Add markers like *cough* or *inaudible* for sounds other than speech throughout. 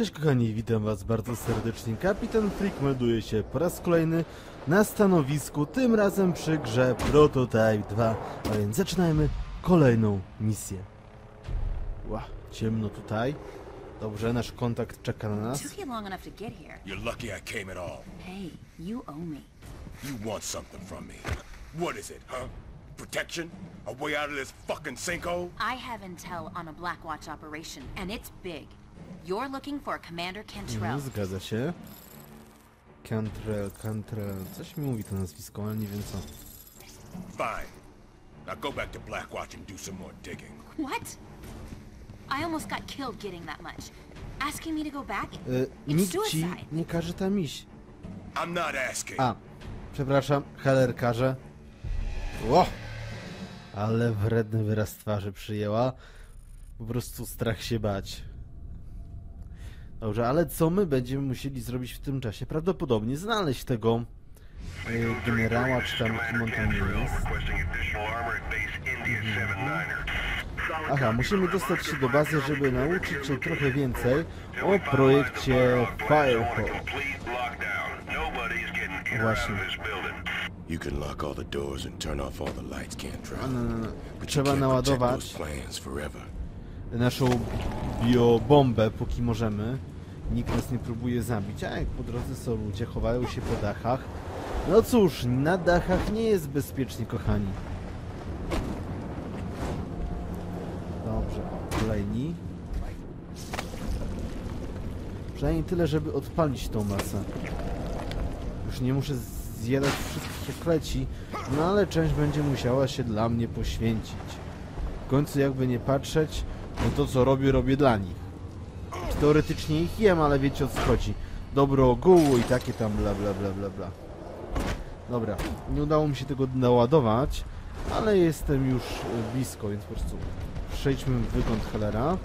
Cześć kochani, witam was bardzo serdecznie. Kapitan Freak melduje się po raz kolejny na stanowisku, tym razem przy grze Prototype 2. A więc zaczynajmy kolejną misję. Ła, ciemno tutaj. Dobrze, nasz kontakt czeka na nas. Took you long enough to get here. You're lucky I came at all. Hey, you owe me. You want something from me. What is it, huh? Protection? A way out of this fucking sinkhole? I have intel on a Blackwatch operation, and it's big. You're looking for Commander Cantrell. Mhm, zgadza się. Cantrell, Cantrell, coś mi mówi to nazwisko, ale nie wiem co. Fine. Now go back to Blackwatch and do some more digging. What? I almost got killed getting that much. Asking me to go back? It's nikt ci suicide. nie każe tam iść. I'm not asking. A, przepraszam, Heller każe. Ło! Ale wredny wyraz twarzy przyjęła. Po prostu strach się bać. Dobrze, ale co my będziemy musieli zrobić w tym czasie? Prawdopodobnie znaleźć tego y, generała, czy tam kim on tam jest. Aha, musimy dostać się do bazy, żeby nauczyć się trochę więcej o projekcie Firehawk. Właśnie. You can lock all the doors and turn off all the lights, Cantrell. No, no, no. Trzeba naładować. Naszą biobombę, póki możemy. Nikt nas nie próbuje zabić, a jak po drodze są ludzie, chowają się po dachach. No cóż, na dachach nie jest bezpiecznie, kochani. Dobrze, kolejni. Przynajmniej tyle, żeby odpalić tą masę. Już nie muszę zjadać wszystkich jak leci, no ale część będzie musiała się dla mnie poświęcić. W końcu jakby nie patrzeć, no to co robię, robię dla nich. Teoretycznie ich jem, ale wiecie o co chodzi. Dobro ogółu i takie tam bla bla bla bla bla. Dobra, nie udało mi się tego naładować, ale jestem już blisko, więc po prostu przejdźmy w wygląd Hellera.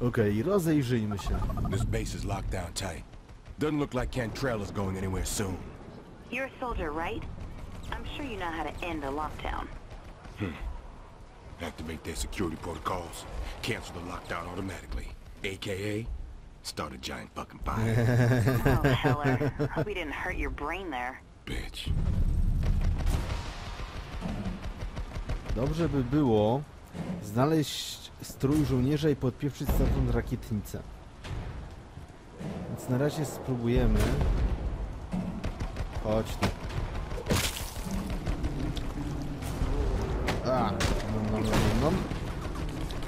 Okej, rozejrzyjmy się. This base is locked down tight. Doesn't look like Cantrell is going anywhere soon. You're a soldier, right? I'm sure you know how to end a lockdown. Activate their security protocols. Cancel the lockdown automatically. AKA, start a giant fucking fire. *laughs* Oh, Heller. Hope we didn't hurt your brain there. Bitch. Dobrze by było znaleźć strój żołnierza i podpieprzyć stamtąd rakietnicę. Więc na razie spróbujemy. Chodź tu. A, no, no, no, no, no.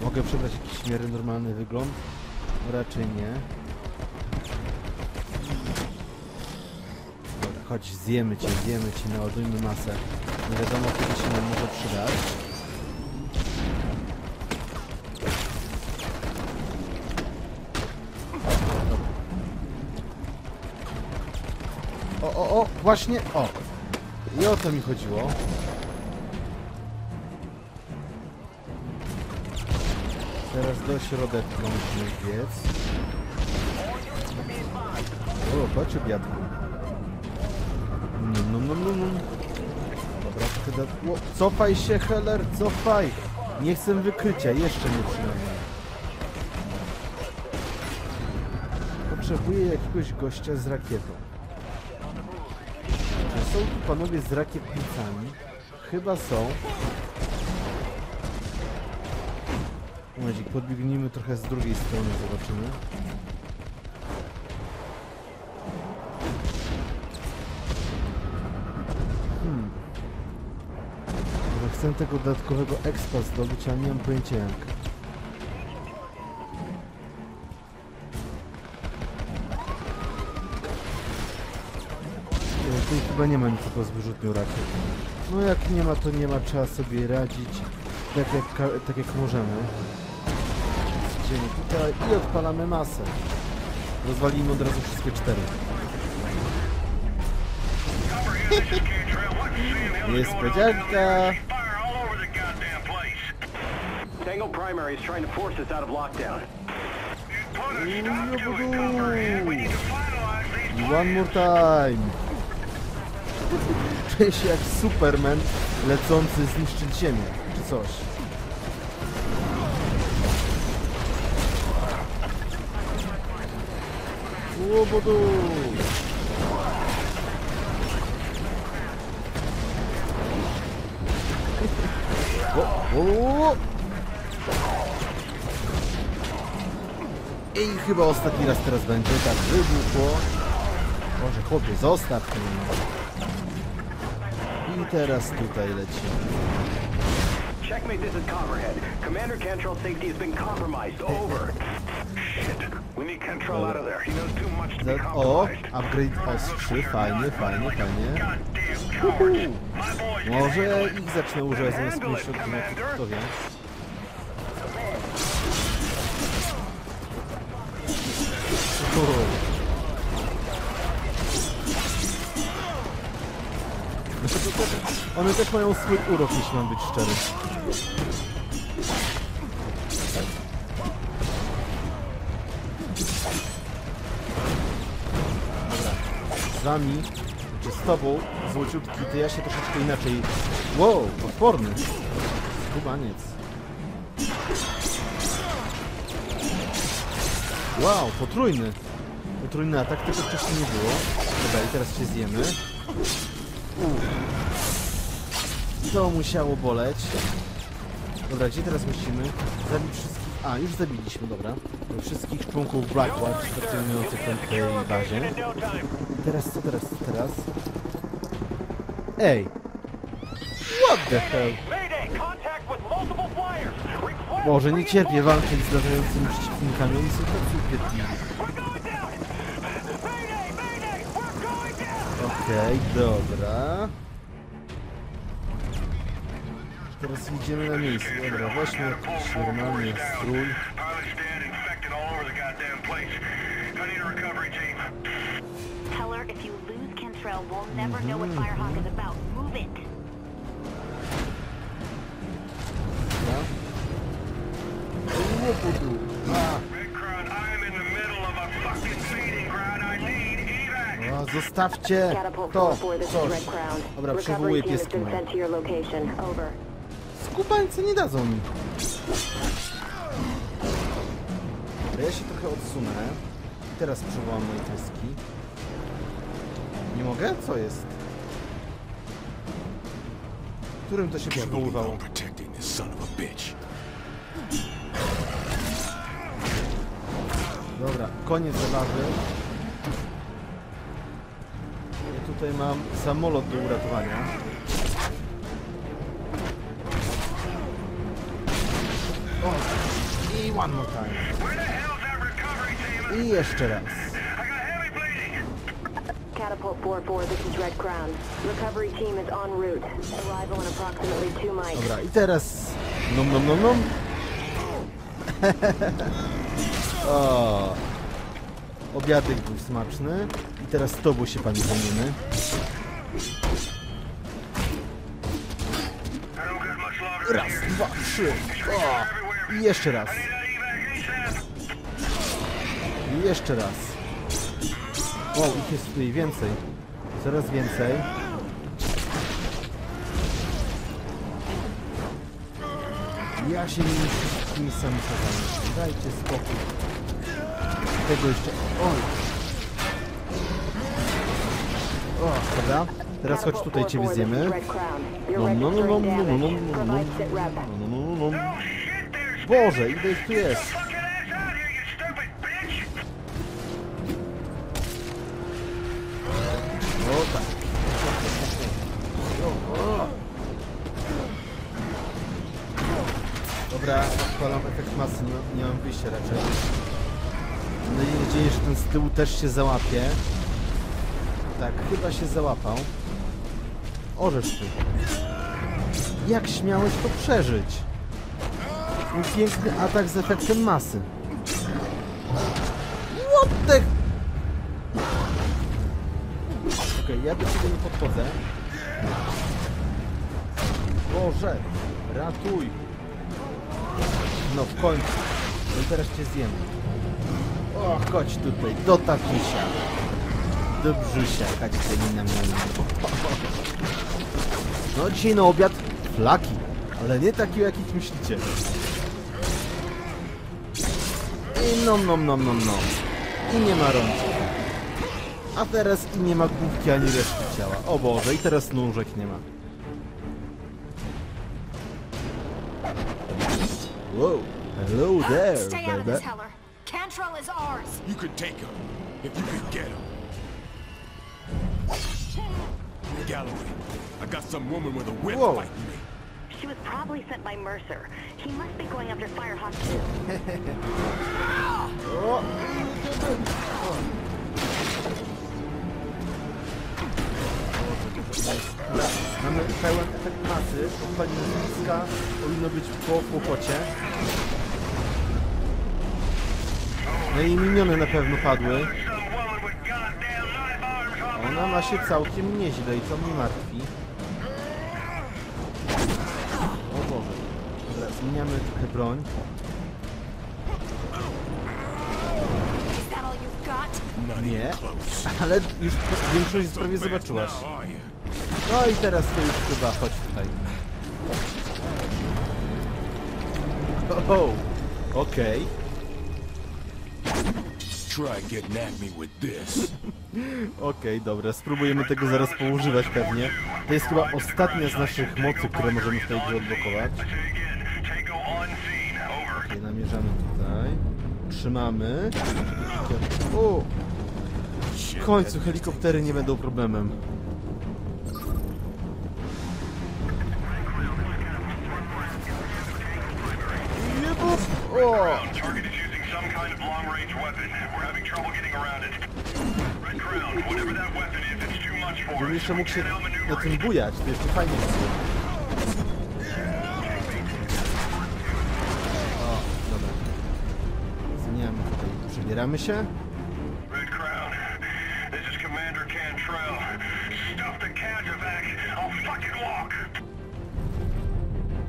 Mogę przebrać jakiś miarę normalny wygląd? No, raczej nie. Dobra, chodź, zjemy cię, zjemy cię, naładujmy masę. Nie wiadomo, kiedy się nam może przydać. O, o, o, właśnie, o. I o to mi chodziło. Teraz do środeczka musimy biec. O, chodź obiadku. No, no, no, no, no. Dobra, da... O, cofaj się, Heller, cofaj! Nie chcę wykrycia, jeszcze nie przynajmniej. Potrzebuję jakiegoś gościa z rakietą. Czy są tu panowie z rakietnicami? Chyba są. Momencik, podbiegnijmy trochę z drugiej strony, zobaczymy. Hmm. Chcę tego dodatkowego expa zdobyć, ale nie mam pojęcia jak. E, Tu chyba nie ma nikogo z wyrzutnią rakiet. No jak nie ma, to nie ma, trzeba sobie radzić tak jak, tak jak możemy. Idziemy tutaj i odpalamy masę. Rozwalimy od razu wszystkie cztery. Niespodzianka! Tango Primary is trying to force us out of lockdown. One more time! Czuję się jak Superman lecący zniszczyć ziemię, czy coś. Łobodu! O, o. I chyba ostatni raz teraz będzie, tak wybuchło. Może chłopie, zostaw ten. I teraz tutaj lecimy. Checkmate, this is Copperhead. Commander Cantrell's safety has been compromised. Over. Za- O, compromised. upgrade ostrzy, fajnie, fajnie, fajnie. Boys Może ich zacznę używać zamiast Commander. kto wie. To- to- One też mają swój urok, jeśli mam być szczery. Z wami, czy z tobą, złociutki, to ja się troszeczkę inaczej... Wow, odporny. Skubaniec. Wow, potrójny. Potrójny atak, tego wcześniej nie było. Dobra, i teraz się zjemy. Uff. To musiało boleć. Dobra, gdzie teraz musimy? Zabić wszystkich... A, już zabiliśmy, dobra. Wszystkich członków Blackwatch stacjonujących w tej bazie. Teraz co teraz, co teraz? Ej! What the hell? Boże, nie cierpię walczyć z latającymi przeciwnikami, oni są tacy upierdliwi. Okej, dobra. Teraz idziemy na miejsce. Dobra, weźmy jakiś normalny strój. Pilot's dead, infected all over the goddamn place. I need a recovery team. Tell her if you lose Cantrell, we'll never know what Firehawk is about. Move it. Dobra. Łobudu. A, Red Crown, I am in the middle of a fucking feeding ground. I need evac. o, zostawcie to, 4 this is coś. Dobra, przywołuję pieski Skubańce nie dadzą mi. Dobra, ja się trochę odsunę. I teraz przywołam moje pieski. Nie mogę? Co jest? Którym to się przywoływało? Bitch. Dobra, koniec zabawy. Ja tutaj mam samolot do uratowania. One more time. I jeszcze raz. Catapult 4-4, this is Red Crown. Recovery team is en route. Arrival in approximately two mics. Dobra, i teraz... Nom nom nom nom. *laughs* o. Obiadek był smaczny. I teraz z tobą się pani longer Raz, dwa, trzy. O. I jeszcze raz. I jeszcze raz. O, ich jest tutaj więcej. Coraz więcej. Ja się nimi wszystkimi sami chowam. Dajcie spokój. Tego jeszcze... Oj. O, dobra. Teraz chodź tutaj ciebie zjemy. Nom, damage. nom, nom, Provide sit rep. nom, nom, nom, nom. Oh shit, there's Boże, ile ich tu jest? Dobra, odpalam efekt masy, no, nie mam wyjścia raczej. Mam nadzieję, że ten z tyłu też się załapie. Tak, chyba się załapał. Orzesz ty. Jak śmiałeś to przeżyć? Mój piękny atak z efektem masy. What the... Okej, ja do ciebie nie podchodzę. Boże, ratuj. No w końcu. No teraz cię zjem. O, chodź tutaj, do tatusia. Do brzusia, chodź tutaj na mnie. No dzisiaj na obiad flaki, ale nie takie jakich myślicie. I nom nom nom nom nom. I nie ma rączki. A teraz i nie ma główki ani reszty ciała. O Boże, i teraz nóżek nie ma. Wow, hello there, Stay out of this, Heller. Cantrell is ours. You could take her if you could get her. Galloway, I got some woman with a whip Whoa. fighting me. She was probably sent by Mercer. He must be going after Firehawk too. *laughs* *laughs* O! Oh. Mamy pełen efekt masy. Odpalimy bliska. Powinno być po kłopocie. No i miniony na pewno padły. Ona ma się całkiem nieźle i to mnie martwi. O Boże. Dobra, zmieniamy trochę broń. Nie. Ale już większość prawie zobaczyłaś. No i teraz to już chyba, chodź tutaj. O, okej. Try getting at me with this. *laughs* Okej, dobra, spróbujemy tego zaraz poużywać pewnie. To jest chyba ostatnia z naszych mocy, które możemy w tej grze odblokować. Okej, namierzamy tutaj. Trzymamy. O! W końcu helikoptery nie będą problemem. Jebów! O! Target is using some kind of long-range weapon. We're having trouble getting around it. Red Crown, whatever that weapon is, it's too much for Żebym us. jeszcze mógł się na tym bujać, to jeszcze fajnie było. O, dobra. Zmieniamy tutaj, przebieramy się. Red Crown, this is Commander Cantrell. Stuff the Cajovac. I'll fucking walk.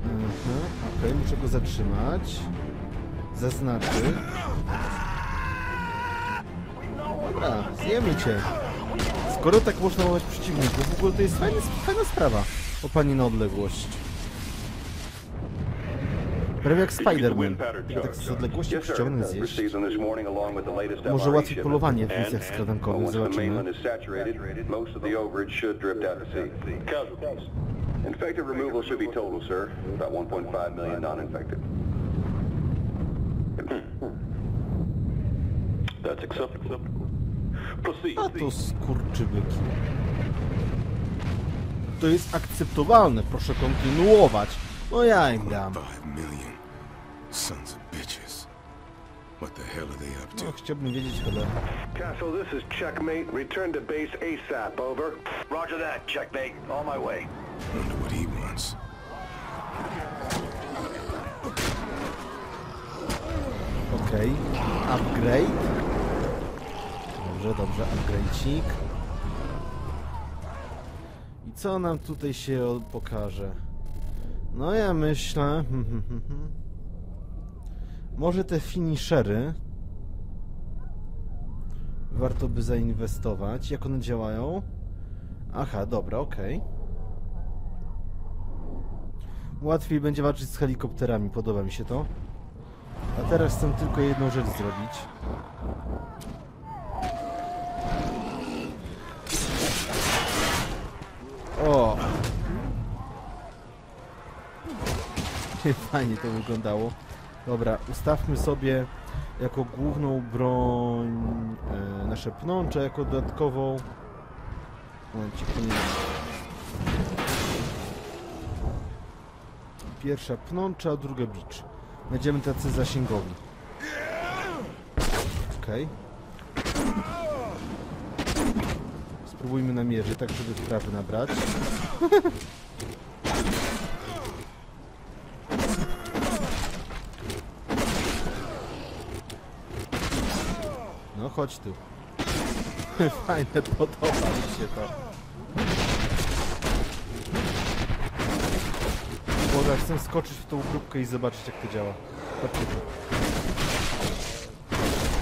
Mhm, okej, muszę go zatrzymać. Zaznaczyć. Dobra, zjemy cię. Skoro tak można łamać przeciwników, w ogóle to jest fajna, fajna sprawa. O panie na odległość. Prawie jak Spider-Man. Tak z odległości przyciągnę zjeść. Może łatwiej polowanie w misjach skradankowych, zobaczymy. Infected removal should be total, sir. About 1.5 million non-infected. Proceed. A to skurczybyki. To jest akceptowalne, proszę kontynuować. No ja im dam. What the hell are they up No, to? chciałbym wiedzieć chyba. Castle, this is Checkmate. Return to base ASAP, over. Roger that, Checkmate. On my way. Wonder what he wants. Okej. Upgrade. Dobrze, dobrze, upgrade'cik. I co nam tutaj się pokaże? No ja myślę... hmm, hmm, hmm. Może te finishery warto by zainwestować. Jak one działają? Aha, dobra, okej. Łatwiej będzie walczyć z helikopterami, podoba mi się to. A teraz chcę tylko jedną rzecz zrobić. O! *laughs* Fajnie to wyglądało. Dobra, ustawmy sobie jako główną broń e, nasze pnącze, jako dodatkową... Momencik, nie wiem. Pierwsza pnącza, druga bicz. Będziemy tacy zasięgowi. Okej. Spróbujmy namierzyć, tak żeby wprawy nabrać. No chodź tu. *laughs* Fajne, podoba mi się to. Boga, chcę skoczyć w tą grupkę i zobaczyć jak to działa. Chodźcie tu.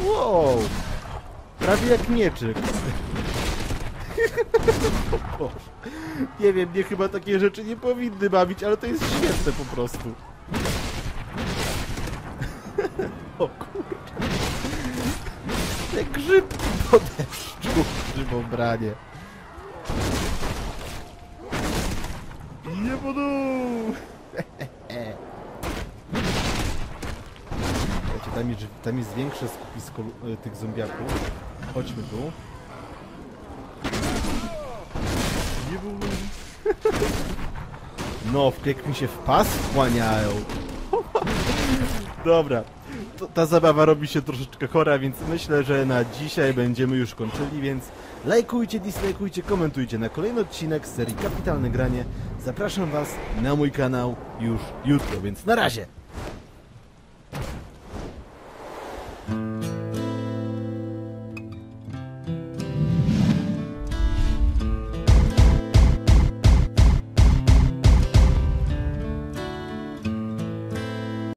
Wow! Prawie jak mieczyk. Nie wiem, mnie chyba takie rzeczy nie powinny bawić, ale to jest świetne po prostu. *laughs* o kurczę. Jak grzyb po deszczu. Grzybo pobranie. Nie budu! Tam jest, tam jest większe skupisko e, tych zombiaków. Chodźmy tu. Nie budu! *laughs* No, jak mi się w pas wchłaniają. Dobra. Ta zabawa robi się troszeczkę chora, więc myślę, że na dzisiaj będziemy już kończyli, więc lajkujcie, dislajkujcie, komentujcie na kolejny odcinek z serii Kapitalne Granie. Zapraszam Was na mój kanał już jutro, więc na razie!